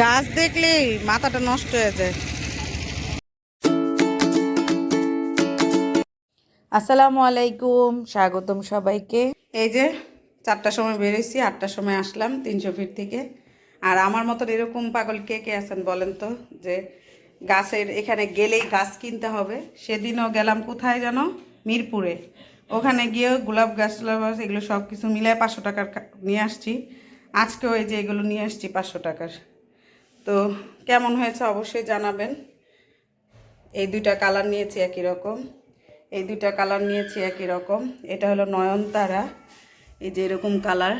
গাছ দেখলেই মাথাটা নষ্ট হয়ে যায়। আসসালামু আলাইকুম স্বাগতম সবাইকে। এই যে চারটার সময় বেরিয়েছি আটটার সময় আসলাম তিনশো ফিট থেকে। আর আমার মতন এরকম পাগল কে কে আছেন বলেন তো? যে গাছের এখানে গেলেই গাছ কিনতে হবে। সেদিনও গেলাম কোথায় যেন? মিরপুরে। ওখানে গিয়েও গোলাপ গাছ টোলাপ গাছ এগুলো সব কিছু মিলায় পাঁচশো টাকার নিয়ে আসছি। আজকেও এই যে এগুলো নিয়ে আসছি পাঁচশো টাকার। তো কেমন হয়েছে অবশ্যই জানাবেন। এই দুইটা কালার নিয়েছি একই রকম। এই দুইটা কালার নিয়েছি একই রকম। এটা হলো নয়নতারা। এই যে এরকম কালার,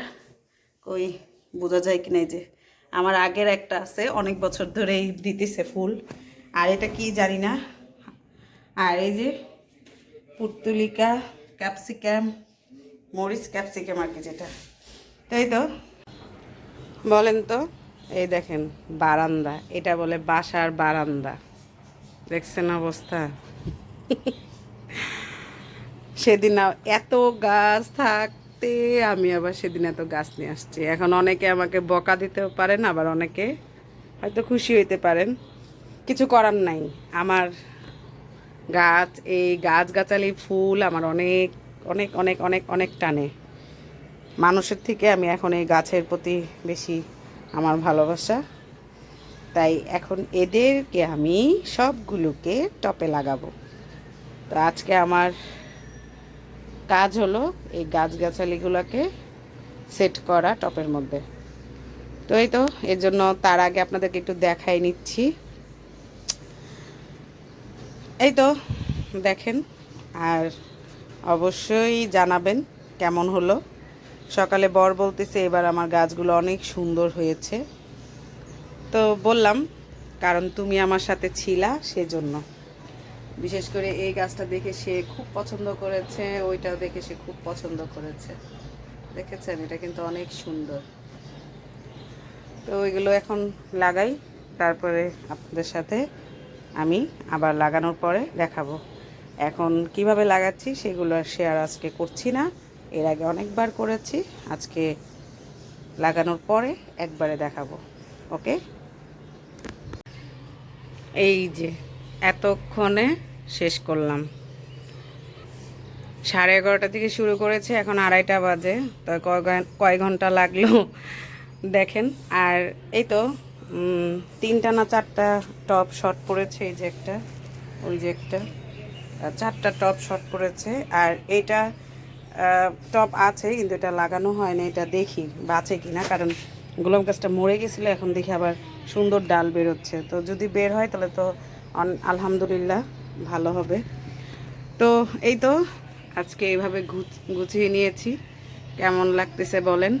কই বোঝা যায় কিনা এই যে। আমার আগের একটা আছে, অনেক বছর ধরেই দিতেছে ফুল। আর এটা কি জানি না। আর এই যে পুর্তুলিকা ক্যাপসিক্যাম মরিচ ক্যাপসিক্যাম আর কি যেটা। তাই তো? বলেন তো। এই দেখেন, বারান্দা। এটা বলে বাসার বারান্দা। দেখছেন অবস্থা? সেদিন এত গাছ থাকতে আমি আবার সেদিন এত গাছ নিয়ে আসছি। এখন অনেকে আমাকে বকা দিতেও পারেন, আবার অনেকে হয়তো খুশি হইতে পারেন। কিছু করার নাই। আমার গাছ, এই গাছগাছালি ফুল আমার অনেক অনেক অনেক অনেক অনেক টানে। মানুষের থেকে আমি এখন এই গাছের প্রতি বেশি আমার ভালোবাসা। তাই এখন এদেরকে আমি সবগুলোকে টপে লাগাবো। তো আজকে আমার কাজ হলো এই গাছগাছালিগুলোকে সেট করা টপের মধ্যে। তো এই তো, এর জন্য তার আগে আপনাদেরকে একটু দেখাই নিচ্ছি। এই তো, দেখেন, আর অবশ্যই জানাবেন কেমন হলো। সকালে বর বলতেছে, এবার আমার গাছগুলো অনেক সুন্দর হয়েছে। তো বললাম, কারণ তুমি আমার সাথে ছিলা সেজন্য। বিশেষ করে এই গাছটা দেখে সে খুব পছন্দ করেছে ওইটাও দেখে সে খুব পছন্দ করেছে। দেখেছেন? এটা কিন্তু অনেক সুন্দর। তো ওইগুলো এখন লাগাই, তারপরে আপনাদের সাথে আমি আবার লাগানোর পরে দেখাবো। এখন কীভাবে লাগাচ্ছি সেগুলো শেয়ার আজকে করছি না। এর আগে অনেকবার করেছি, আজকে লাগানোর পরে একবারে দেখাবো, ওকে? এই যে, এতক্ষণে শেষ করলাম। সাড়ে এগারোটা থেকে শুরু করেছে, এখন আড়াইটা বাজে, তো কয় ঘন- কয় ঘণ্টা লাগল দেখেন। আর এই তো তিনটা না চারটা টপ শট পড়েছে এই যে একটা, ওই যে একটা চারটা টপ শট পড়েছে আর এইটা টপ আছে, কিন্তু এটা লাগানো হয় না এটা দেখি বাঁচে কি না কারণ গোলাপ গাছটা মরে গেছিল, এখন দেখি আবার সুন্দর ডাল বেরোচ্ছে। তো যদি বের হয়, তাহলে তো আলহামদুলিল্লাহ ভালো হবে। তো এই তো, আজকে এইভাবে গুছিয়ে নিয়েছি। কেমন লাগতেছে বলেন?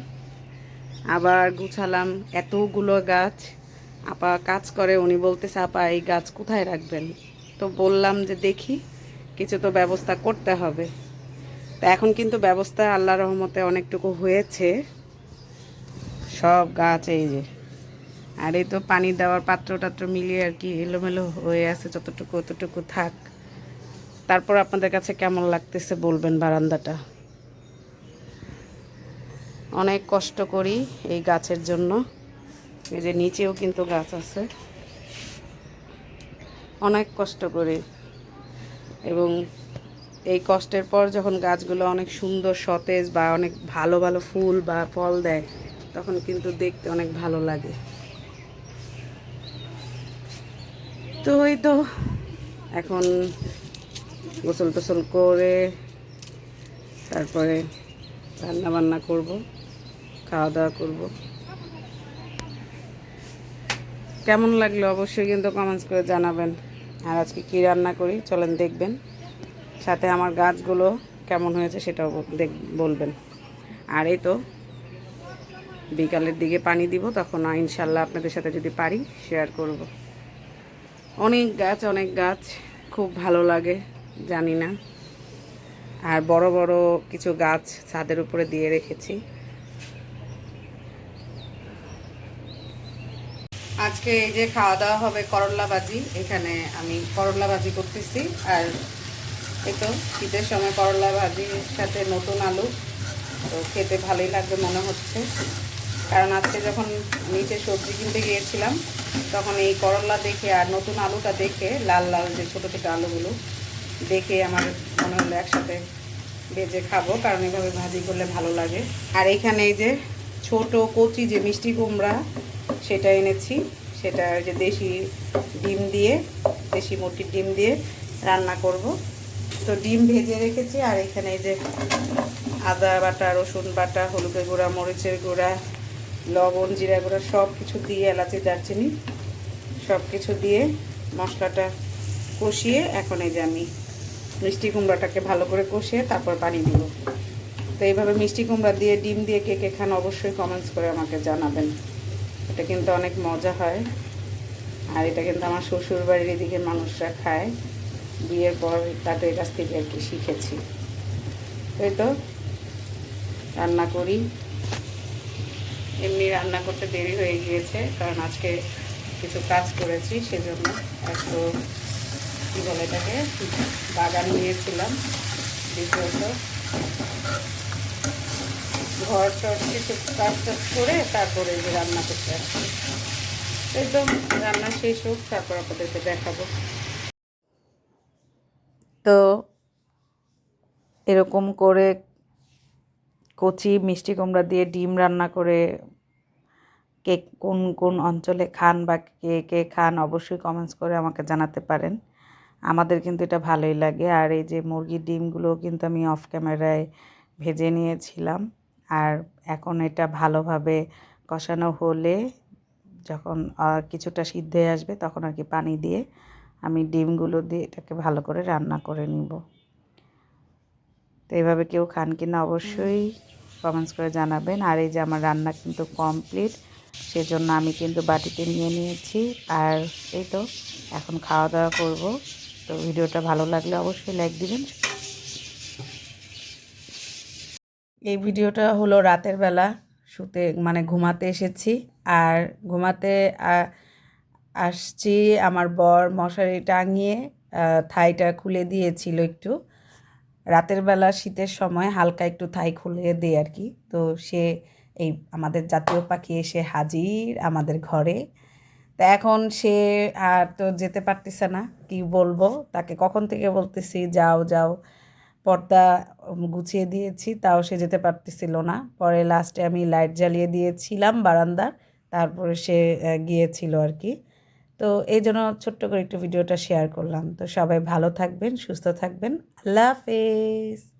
আবার গুছালাম এতগুলো গাছ। আপা কাজ করে, উনি বলতেছে, আপা, এই গাছ কোথায় রাখবেন? তো বললাম যে, দেখি, কিছু তো ব্যবস্থা করতে হবে। তা এখন কিন্তু ব্যবস্থা আল্লাহ রহমতে অনেকটুকু হয়েছে। সব গাছ এই যে। আর এই তো পানি দেওয়ার পাত্র টাত্র মিলিয়ে আর কি এলোমেলো হয়ে আছে, যতটুকু অতটুকু থাক। তারপর আপনাদের কাছে কেমন লাগতেছে বলবেন বারান্দাটা? অনেক কষ্ট করি এই গাছের জন্য। এই যে নিচেও কিন্তু গাছ আছে। অনেক কষ্ট করি। এবং এই কষ্টের পর যখন গাছগুলো অনেক সুন্দর সতেজ বা অনেক ভালো ভালো ফুল বা ফল দেয়, তখন কিন্তু দেখতে অনেক ভালো লাগে। তো ওই তো এখন গোসল টোসল করে তারপরে রান্না বান্না করব খাওয়া দাওয়া করব। কেমন লাগল অবশ্যই কিন্তু কমেন্টস করে জানাবেন। আর আজকে কী রান্না করি চলেন দেখবেন। সাথে আমার গাছগুলো কেমন হয়েছে সেটাও দেখ বলবেন। আর এই তো, বিকালের দিকে পানি দিব, তখন ইনশাল্লাহ আপনাদের সাথে যদি পারি শেয়ার করব। অনেক গাছ অনেক গাছ, খুব ভালো লাগে, জানি না। আর বড় বড় কিছু গাছ ছাদের উপরে দিয়ে রেখেছি। আজকে এই যে খাওয়া দাওয়া হবে করলা ভাজি এখানে আমি করলা ভাজি করতেছি, আর এই তো শীতের সময় করলা ভাজির সাথে নতুন আলু। তো খেতে ভালোই লাগবে মনে হচ্ছে। কারণ আজকে যখন নিচে সবজি কিনতে গিয়েছিলাম, তখন এই করলা দেখে আর নতুন আলুটা দেখে, লাল লাল যে ছোটো ছোটো আলুগুলো, দেখে আমার মনে হলো একসাথে ভেজে খাব, কারণ এভাবে ভাজি করলে ভালো লাগে। আর এখানে এই যে ছোট কচি যে মিষ্টি কুমড়া, সেটা এনেছি। সেটা যে দেশি ডিম দিয়ে, দেশি মুরগির ডিম দিয়ে রান্না করব। তো ডিম ভেজে রেখেছি, আর এখানে এই যে আদা বাটা, রসুন বাটা, হলুদের গুঁড়া, মরিচের গুঁড়া, লবণ, জিরা গুঁড়া সব কিছু দিয়ে, এলাচি, দারচিনি সব কিছু দিয়ে মশলাটা কষিয়ে এখন এই যে আমি মিষ্টি কুমড়াটাকে ভালো করে কষিয়ে তারপর পানি দিব। তো এইভাবে মিষ্টি কুমড়া দিয়ে, ডিম দিয়ে কে কে খান অবশ্যই কমেন্টস করে আমাকে জানাবেন। এটা কিন্তু অনেক মজা হয়। আর এটা কিন্তু আমার শ্বশুর বাড়ির এদিকে মানুষরা খায়। বিয়ের পর তাদের কাছ থেকে আর কি শিখেছি। এই তো, রান্না করি। এমনি রান্না করতে দেরি হয়ে গিয়েছে, কারণ আজকে কিছু কাজ করেছি, সেজন্য একটু কী বলে এটাকে, বাগান নিয়েছিলাম, দ্বিতীয়ত। ঘর টর কিছু কাজ টাজ করে তারপরে যে রান্না করতে আসছি। তো, রান্না শেষ হোক, তারপর আপনাদেরকে দেখাবো। তো এরকম করে কচি মিষ্টি কুমড়া দিয়ে ডিম রান্না করে কে কোন কোন অঞ্চলে খান বা কে কে খান অবশ্যই কমেন্টস করে আমাকে জানাতে পারেন। আমাদের কিন্তু এটা ভালোই লাগে। আর এই যে মুরগির ডিমগুলো কিন্তু আমি অফ ক্যামেরায় ভেজে নিয়েছিলাম। আর এখন এটা ভালোভাবে কষানো হলে যখন কিছুটা সিদ্ধ আসবে তখন আর কি পানি দিয়ে আমি ডিমগুলো দিয়ে এটাকে ভালো করে রান্না করে নিব। তো এইভাবে কেউ খান কিনা অবশ্যই কমেন্টস করে জানাবেন। আর এই যে আমার রান্না কিন্তু কমপ্লিট সেজন্য আমি কিন্তু বাটিতে নিয়ে নিয়েছি। আর এই তো, এখন খাওয়া দাওয়া করব। তো ভিডিওটা ভালো লাগলে অবশ্যই লাইক দিবেন। এই ভিডিওটা হলো রাতের বেলা শুতে মানে ঘুমাতে এসেছি। আর ঘুমাতে আসছি আমার বর মশারি টাঙিয়ে থাইটা খুলে দিয়েছিল একটু। রাতের বেলা শীতের সময় হালকা একটু থাই খুলে দেয় আর কি। তো সে এই আমাদের জাতীয় পাখি এসে হাজির আমাদের ঘরে। তা এখন সে আর তো যেতে পারতেছে না, কি বলব? তাকে কখন থেকে বলতেছি, যাও যাও। পর্দা গুছিয়ে দিয়েছি, তাও সে যেতে পারতেছিল না। পরে লাস্টে আমি লাইট জ্বালিয়ে দিয়েছিলাম বারান্দার, তারপরে সে গিয়েছিল আর কি। তো এই জন্য ছোট্ট করে একটু ভিডিওটা শেয়ার করলাম। তো সবাই ভালো থাকবেন, সুস্থ থাকবেন। আল্লাহ হাফেজ।